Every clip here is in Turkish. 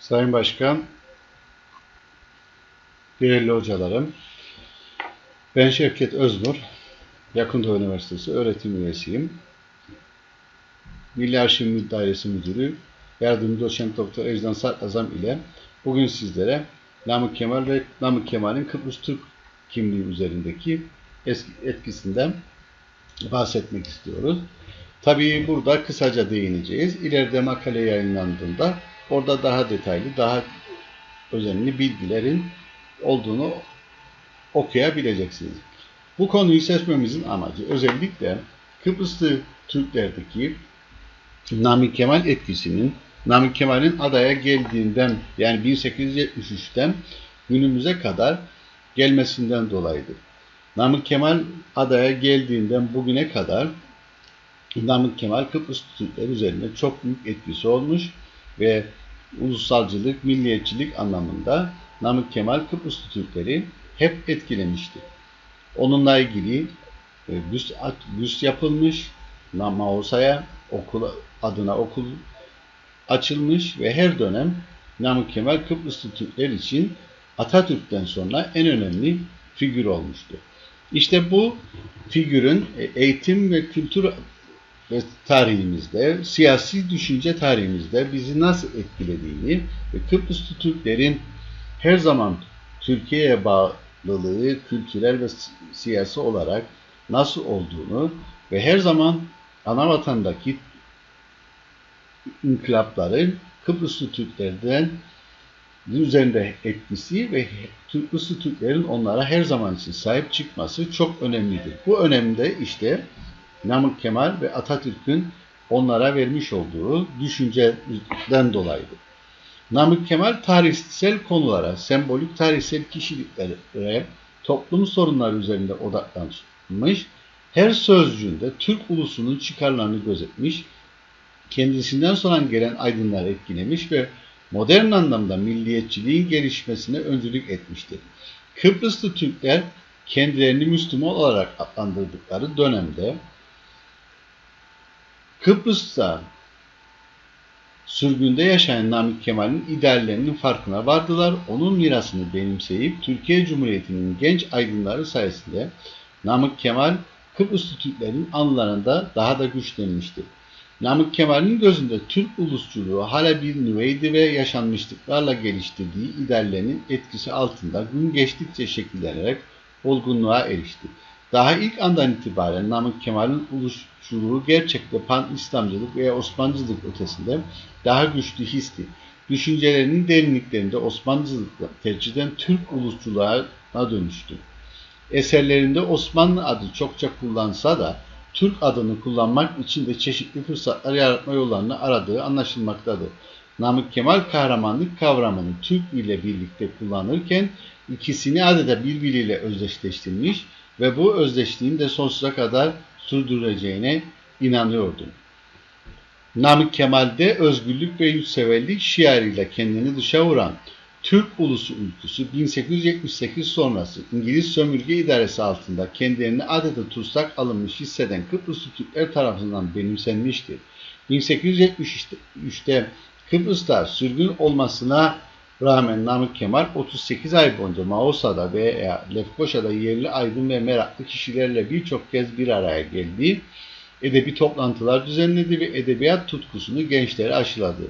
Sayın Başkan, değerli hocalarım, ben Şevket Öznur, Yakında Üniversitesi öğretim üyesiyim. Milli Arşiv Dairesi Müdürü, Yardımcı Doçent Doktor Ejdan Sarkazam ile bugün sizlere Namık Kemal ve Namık Kemal'in Kıbrıs Türk kimliği üzerindeki etkisinden bahsetmek istiyoruz. Tabii burada kısaca değineceğiz. İleride makale yayınlandığında orada daha detaylı, daha özenli bilgilerin olduğunu okuyabileceksiniz. Bu konuyu seçmemizin amacı özellikle Kıbrıslı Türklerdeki Namık Kemal etkisinin Namık Kemal'in adaya geldiğinden yani 1873'ten günümüze kadar gelmesinden dolayıdır. Namık Kemal adaya geldiğinden bugüne kadar Namık Kemal Kıbrıs Türkleri üzerinde çok büyük etkisi olmuş ve ulusalcılık, milliyetçilik anlamında Namık Kemal Kıbrıs Türkleri hep etkilemişti. Onunla ilgili e, büst, büst yapılmış, Mausa'ya okul adına okul açılmış ve her dönem Namık Kemal Kıbrıslı Türkler için Atatürk'ten sonra en önemli figür olmuştu. İşte bu figürün e, eğitim ve kültür ve tarihimizde, siyasi düşünce tarihimizde bizi nasıl etkilediğini ve Kıbrıslı Türklerin her zaman Türkiye'ye bağlılığı kültürel ve siyasi olarak nasıl olduğunu ve her zaman ana vatandaki inkılapların Kıbrıslı Türklerden üzerinde etkisi ve Kıbrıslı Türklerin onlara her zaman için sahip çıkması çok önemlidir. Bu önemde işte Namık Kemal ve Atatürk'ün onlara vermiş olduğu düşünceden dolayıdır. Namık Kemal tarihsel konulara, sembolik tarihsel kişiliklere, toplum sorunları üzerinde odaklanmış, her sözcüğünde Türk ulusunun çıkarlarını gözetmiş, kendisinden sonra gelen aydınları etkilemiş ve modern anlamda milliyetçiliğin gelişmesine öncülük etmiştir. Kıbrıslı Türkler kendilerini Müslüman olarak adlandırdıkları dönemde Kıbrıs'ta sürgünde yaşayan Namık Kemal'in ideallerinin farkına vardılar. Onun mirasını benimseyip Türkiye Cumhuriyeti'nin genç aydınları sayesinde Namık Kemal Kıbrıslı Türklerin anılarında daha da güçlenmiştir. Namık Kemal'in gözünde Türk ulusçuluğu hala bir nüveydi ve yaşanmışlıklarla geliştirdiği ideallerinin etkisi altında gün geçtikçe şekillenerek olgunluğa erişti. Daha ilk andan itibaren Namık Kemal'in ulusçuluğu gerçekte pan-İslamcılık veya Osmancılık ötesinde daha güçlü histi. Düşüncelerinin derinliklerinde Osmancılıkla tercihen Türk ulusçuluğa dönüştü. Eserlerinde Osmanlı adı çokça kullansa da Türk adını kullanmak için de çeşitli fırsatlar yaratma yollarını aradığı anlaşılmaktadır. Namık Kemal kahramanlık kavramını Türk ile birlikte kullanırken ikisini adeta birbiriyle özdeşleştirmiş ve bu özdeşliğin de sonsuza kadar sürdüreceğine inanıyordu. Namık Kemal'de özgürlük ve yurtseverlik şiarıyla kendini dışa vuran Türk ulusu ülküsü 1878 sonrası İngiliz sömürge idaresi altında kendilerini adeta tutsak alınmış hisseden Kıbrıslı Türkler tarafından benimsenmiştir. 1873'te Kıbrıs'ta sürgün olmasına rağmen Namık Kemal 38 ay boyunca Maosa'da veya Lefkoşa'da yerli aydın ve meraklı kişilerle birçok kez bir araya geldi, edebi toplantılar düzenledi ve edebiyat tutkusunu gençlere aşıladı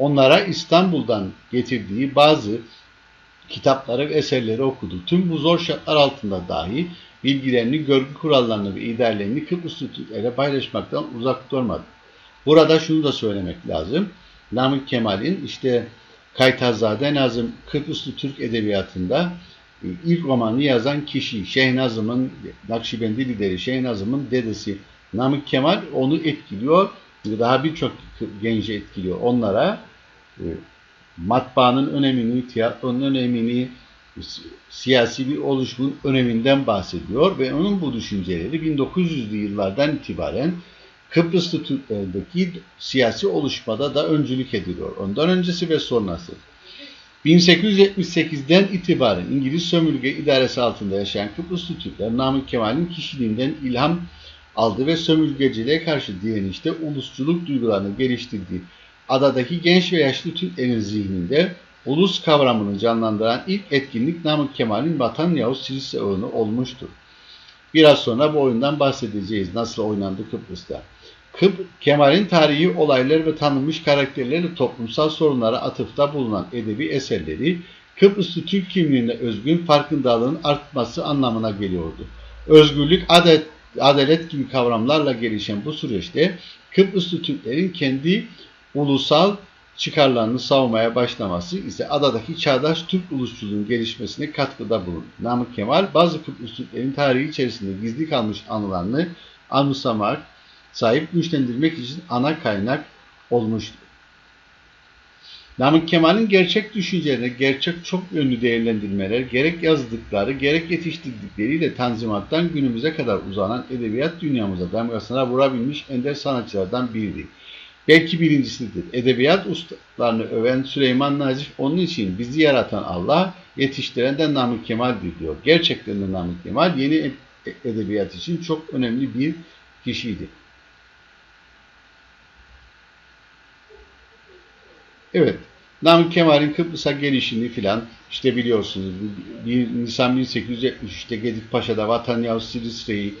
onlara İstanbul'dan getirdiği bazı kitapları ve eserleri okudu. Tüm bu zor şartlar altında dahi bilgilerini, görgü kurallarını ve ideallerini Kıbrıslı Türklere paylaşmaktan uzak durmadı. Burada şunu da söylemek lazım. Namık Kemal'in işte Kaytazade Nazım Kıbrıslı Türk Edebiyatı'nda e, ilk romanı yazan kişi Şeyhnazım'ın Nakşibendi lideri Şeyhnazım'ın dedesi Namık Kemal onu etkiliyor. Daha birçok genci etkiliyor. Onlara e, matbaanın önemini, tiyatronun önemini, siyasi bir oluşumun öneminden bahsediyor ve onun bu düşünceleri 1900'lü yıllardan itibaren Kıbrıslı Türklerdeki siyasi oluşmada da öncülük ediliyor. Ondan öncesi ve sonrası. 1878'den itibaren İngiliz sömürge idaresi altında yaşayan Kıbrıslı Türkler Namık Kemal'in kişiliğinden ilham aldı ve sömürgeciliğe karşı direnişte ulusçuluk duygularını geliştirdiği adadaki genç ve yaşlı Türklerin zihninde ulus kavramını canlandıran ilk etkinlik Namık Kemal'in Vatan Yavuz Silise oyunu olmuştur. Biraz sonra bu oyundan bahsedeceğiz. Nasıl oynandı Kıbrıs'ta. Kıp, Kemal'in tarihi olaylar ve tanınmış karakterlerle toplumsal sorunlara atıfta bulunan edebi eserleri Kıbrıslı Türk kimliğine özgün farkındalığın artması anlamına geliyordu. Özgürlük, adalet, adalet gibi kavramlarla gelişen bu süreçte Kıbrıslı Türklerin kendi ulusal çıkarlarını savunmaya başlaması ise adadaki çağdaş Türk ulusçuluğun gelişmesine katkıda bulundu. Namık Kemal bazı Kıbrıs Türklerin tarihi içerisinde gizli kalmış anılarını anımsamak, sahip güçlendirmek için ana kaynak olmuştur. Namık Kemal'in gerçek düşüncelerine gerçek çok yönlü değerlendirmeler, gerek yazdıkları, gerek yetiştirdikleriyle Tanzimat'tan günümüze kadar uzanan edebiyat dünyamıza damgasına vurabilmiş ender sanatçılardan biridir. Belki birincisidir. Edebiyat ustalarını öven Süleyman Nazif onun için bizi yaratan Allah, yetiştiren de Namık Kemal'dir diyor. Gerçekten de Namık Kemal yeni edebiyat için çok önemli bir kişiydi. Evet, Namık Kemal'in Kıbrıs'a gelişini filan işte biliyorsunuz. Nisan 1873'te Gedip Paşa'da Vatan Yavuz Silisre'yi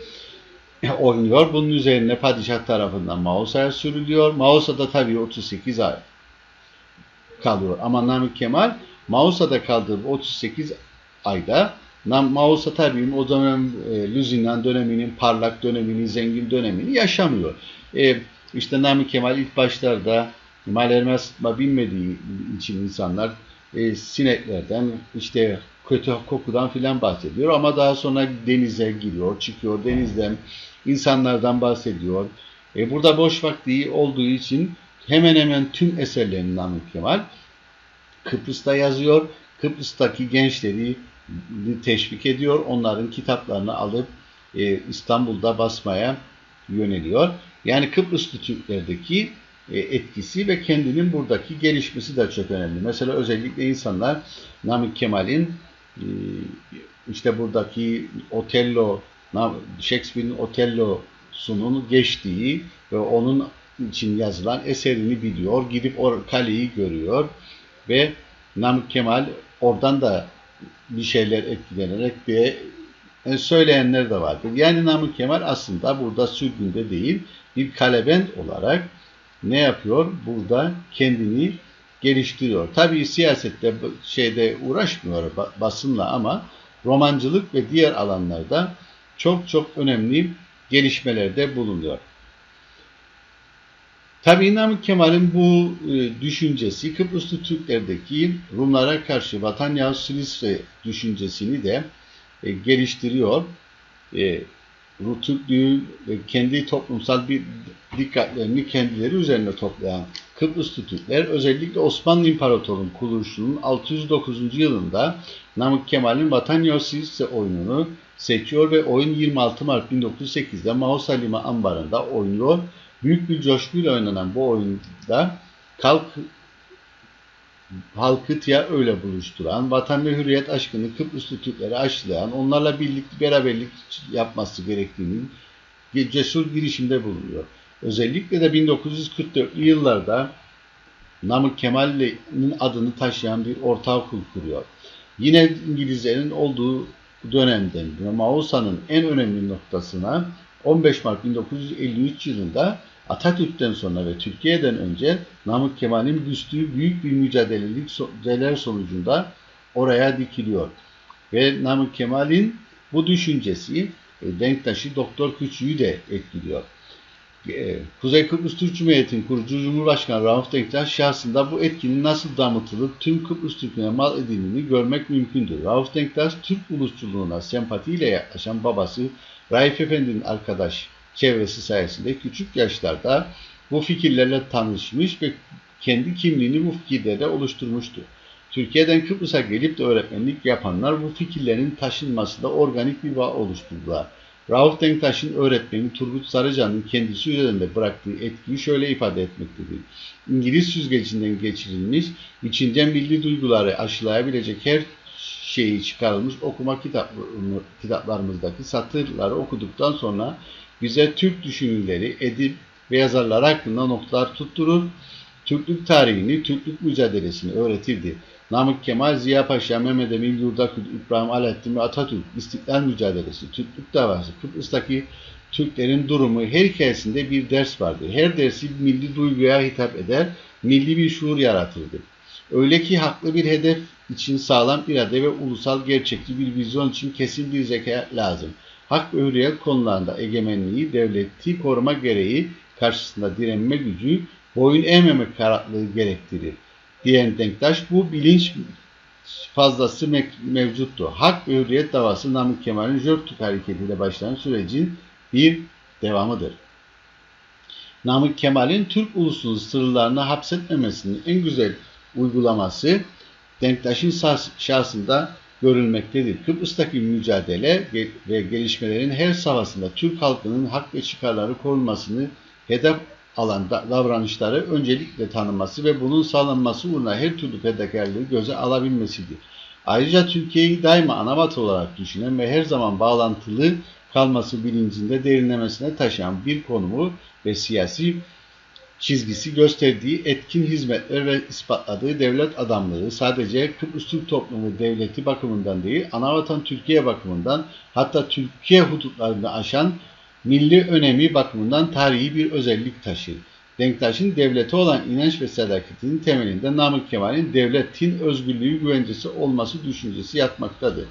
oynuyor. Bunun üzerine padişah tarafından Mausa'ya sürülüyor. Mausa'da tabii 38 ay kalıyor. Ama Namık Kemal Mausa'da kaldığı 38 ayda Mausa tabii o dönem e, Lüzinan döneminin parlak dönemini, zengin dönemini yaşamıyor. E, işte Namık Kemal ilk başlarda Malerme sıtma bilmediği için insanlar e, sineklerden, işte kötü kokudan filan bahsediyor ama daha sonra denize giriyor, çıkıyor denizden, insanlardan bahsediyor. E, burada boş vakti olduğu için hemen hemen tüm eserlerini Namık Kemal Kıbrıs'ta yazıyor. Kıbrıs'taki gençleri teşvik ediyor. Onların kitaplarını alıp e, İstanbul'da basmaya yöneliyor. Yani Kıbrıslı Türklerdeki etkisi ve kendinin buradaki gelişmesi de çok önemli. Mesela özellikle insanlar Namık Kemal'in e, işte buradaki Otello, Shakespeare'in Otello'sunun geçtiği ve onun için yazılan eserini biliyor. Gidip o kaleyi görüyor ve Namık Kemal oradan da bir şeyler etkilenerek diye e, söyleyenler de vardır. Yani Namık Kemal aslında burada sürgünde değil bir kalebent olarak ne yapıyor? Burada kendini geliştiriyor. Tabii siyasette şeyde uğraşmıyor basınla ama romancılık ve diğer alanlarda çok çok önemli gelişmelerde bulunuyor. Tabii Namık Kemal'in bu e, düşüncesi Kıbrıslı Türklerdeki Rumlara karşı vatan yahut düşüncesini de e, geliştiriyor. E, Türklüğü kendi toplumsal bir dikkatlerini kendileri üzerine toplayan Kıbrıslı Türkler özellikle Osmanlı İmparatorluğu'nun kuruluşunun 609. yılında Namık Kemal'in Vatan Yosisi oyununu seçiyor ve oyun 26 Mart 1908'de Mausa Lima Ambarı'nda oynuyor. Büyük bir coşkuyla oynanan bu oyunda kalk halkı öyle buluşturan, vatan ve hürriyet aşkını Kıbrıslı Türklere aşılayan, onlarla birlik, beraberlik yapması gerektiğini cesur girişimde bulunuyor. Özellikle de 1944'lü yıllarda Namık Kemal'in adını taşıyan bir ortaokul kuruyor. Yine İngilizlerin olduğu dönemden Mausa'nın en önemli noktasına 15 Mart 1953 yılında Atatürk'ten sonra ve Türkiye'den önce Namık Kemal'in büstüğü büyük bir mücadelelik sonucunda oraya dikiliyor. Ve Namık Kemal'in bu düşüncesi e, denktaşı Doktor Küçüğü de etkiliyor. E, Kuzey Kıbrıs Türk Cumhuriyeti'nin kurucu Cumhurbaşkanı Rauf Denktaş şahsında bu etkinin nasıl damıtılıp tüm Kıbrıs Türk'üne mal edildiğini görmek mümkündür. Rauf Denktaş Türk ulusçuluğuna sempatiyle yaklaşan babası Raif Efendi'nin arkadaş çevresi sayesinde küçük yaşlarda bu fikirlerle tanışmış ve kendi kimliğini bu fikirlere oluşturmuştu. Türkiye'den Kıbrıs'a gelip de öğretmenlik yapanlar bu fikirlerin taşınmasında organik bir bağ oluşturdular. Rauf Denktaş'ın öğretmeni Turgut Sarıcan'ın kendisi üzerinde bıraktığı etkiyi şöyle ifade etmektedir. İngiliz süzgecinden geçirilmiş, içinden milli duyguları aşılayabilecek her şeyi çıkarılmış okuma kitaplarımızdaki satırları okuduktan sonra bize Türk düşünürleri, edip ve yazarlar hakkında noktalar tutturur. Türklük tarihini, Türklük mücadelesini öğretirdi. Namık Kemal, Ziya Paşa, Mehmet Emin, Yurdakul, İbrahim Alaaddin ve Atatürk, İstiklal Mücadelesi, Türklük davası, Kıbrıs'taki Türklerin durumu her hikayesinde bir ders vardı. Her dersi milli duyguya hitap eder, milli bir şuur yaratırdı. Öyle ki haklı bir hedef için sağlam irade ve ulusal gerçekçi bir vizyon için kesin bir zeka lazım. Hak ve hürriyet konularında egemenliği, devleti koruma gereği karşısında direnme gücü, boyun eğmemek kararlılığı gerektirir. Diyen Denktaş bu bilinç fazlası mevcuttu. Hak ve hürriyet davası Namık Kemal'in Jörtürk hareketiyle başlayan sürecin bir devamıdır. Namık Kemal'in Türk ulusunun sırlarını hapsetmemesinin en güzel uygulaması Denktaş'ın şahsında görülmektedir. Kıbrıs'taki mücadele ve gelişmelerin her safhasında Türk halkının hak ve çıkarları korunmasını hedef alan davranışları öncelikle tanınması ve bunun sağlanması uğruna her türlü fedakarlığı göze alabilmesidir. Ayrıca Türkiye'yi daima anavat olarak düşünen ve her zaman bağlantılı kalması bilincinde derinlemesine taşıyan bir konumu ve siyasi çizgisi gösterdiği etkin hizmetler ve ispatladığı devlet adamlığı sadece Kıbrıs Türk toplumu devleti bakımından değil, anavatan Türkiye bakımından hatta Türkiye hudutlarını aşan milli önemi bakımından tarihi bir özellik taşır. Denktaş'ın devlete olan inanç ve sadakatinin temelinde Namık Kemal'in devletin özgürlüğü güvencesi olması düşüncesi yatmaktadır.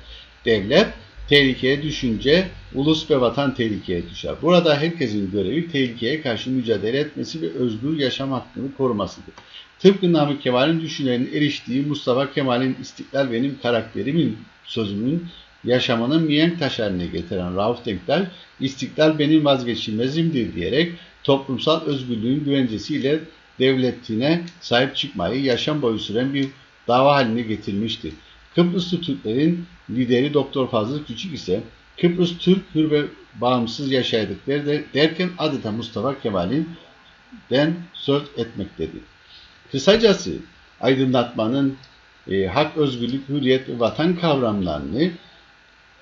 Devlet tehlikeye düşünce ulus ve vatan tehlikeye düşer. Burada herkesin görevi tehlikeye karşı mücadele etmesi ve özgür yaşam hakkını korumasıdır. Tıpkı Namık Kemal'in düşüncelerinin eriştiği Mustafa Kemal'in istiklal benim karakterimin sözümün yaşamının mihenk taş haline getiren Rauf Denktaş, istiklal benim vazgeçilmezimdir diyerek toplumsal özgürlüğün güvencesiyle devletine sahip çıkmayı yaşam boyu süren bir dava haline getirmiştir. Kıbrıslı Türklerin lideri Doktor Fazıl Küçük ise Kıbrıs Türk hür ve bağımsız yaşaydıkları de derken adeta Mustafa Kemal'in den söz etmektedir. Kısacası aydınlatmanın e, hak, özgürlük, hürriyet ve vatan kavramlarını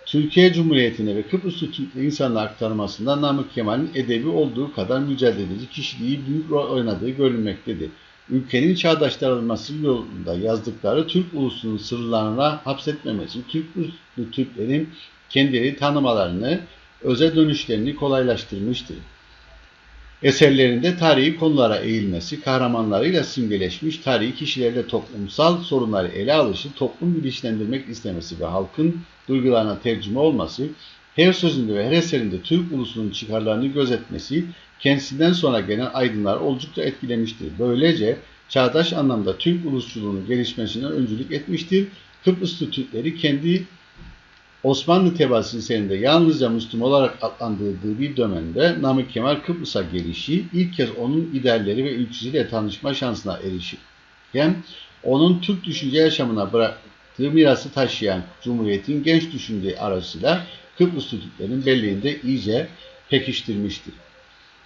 Türkiye Cumhuriyeti'ne ve Kıbrıslı Türk insanlara aktarmasında Namık Kemal'in edebi olduğu kadar mücadeleci kişiliği büyük rol oynadığı görülmektedir. Ülkenin çağdaşlarılması yolunda yazdıkları Türk ulusunun sırlarına hapsetmemesi, Türk Türklerin kendileri tanımalarını, öze dönüşlerini kolaylaştırmıştır. Eserlerinde tarihi konulara eğilmesi, kahramanlarıyla simgeleşmiş tarihi kişilerle toplumsal sorunları ele alışı, toplum bilinçlendirmek istemesi ve halkın duygularına tercüme olması, her sözünde ve her eserinde Türk ulusunun çıkarlarını gözetmesi, kendisinden sonra gelen aydınlar oldukça etkilemiştir. Böylece çağdaş anlamda Türk ulusçuluğunun gelişmesine öncülük etmiştir. Kıbrıslı Türkleri kendi Osmanlı tebaası serinde yalnızca Müslüman olarak adlandırdığı bir dönemde Namık Kemal Kıbrıs'a gelişi ilk kez onun idealleri ve ülküsüyle tanışma şansına erişirken onun Türk düşünce yaşamına bıraktığı mirası taşıyan Cumhuriyet'in genç düşünce arasıyla Kıbrıslı Türklerin belleğinde iyice pekiştirmiştir.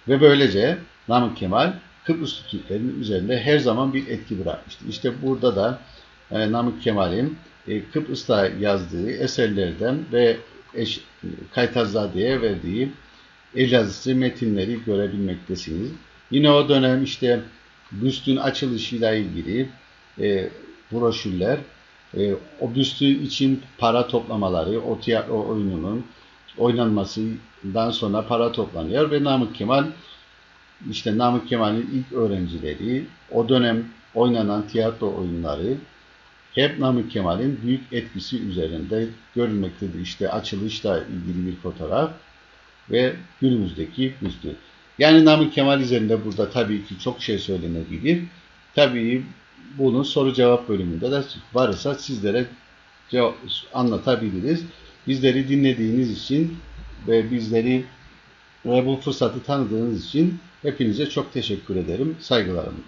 Ve böylece Namık Kemal Kıbrıslı Türklerin üzerinde her zaman bir etki bırakmıştır. İşte burada da e, Namık Kemal'in Kıbrıs'ta yazdığı eserlerden ve eş, Kaytazzade'ye verdiği el yazısı metinleri görebilmektesiniz. Yine o dönem işte büstün açılışıyla ilgili e, broşürler, e, o büstü için para toplamaları, o tiyatro oyununun oynanmasından sonra para toplanıyor ve Namık Kemal işte Namık Kemal'in ilk öğrencileri, o dönem oynanan tiyatro oyunları hep Namık Kemal'in büyük etkisi üzerinde görülmektedir. İşte açılışla ilgili bir fotoğraf ve günümüzdeki büstü. Yani Namık Kemal üzerinde burada tabii ki çok şey söylenebilir. Tabii bunun soru cevap bölümünde de varsa sizlere anlatabiliriz. Bizleri dinlediğiniz için ve bizleri ve bu fırsatı tanıdığınız için hepinize çok teşekkür ederim. Saygılarımla.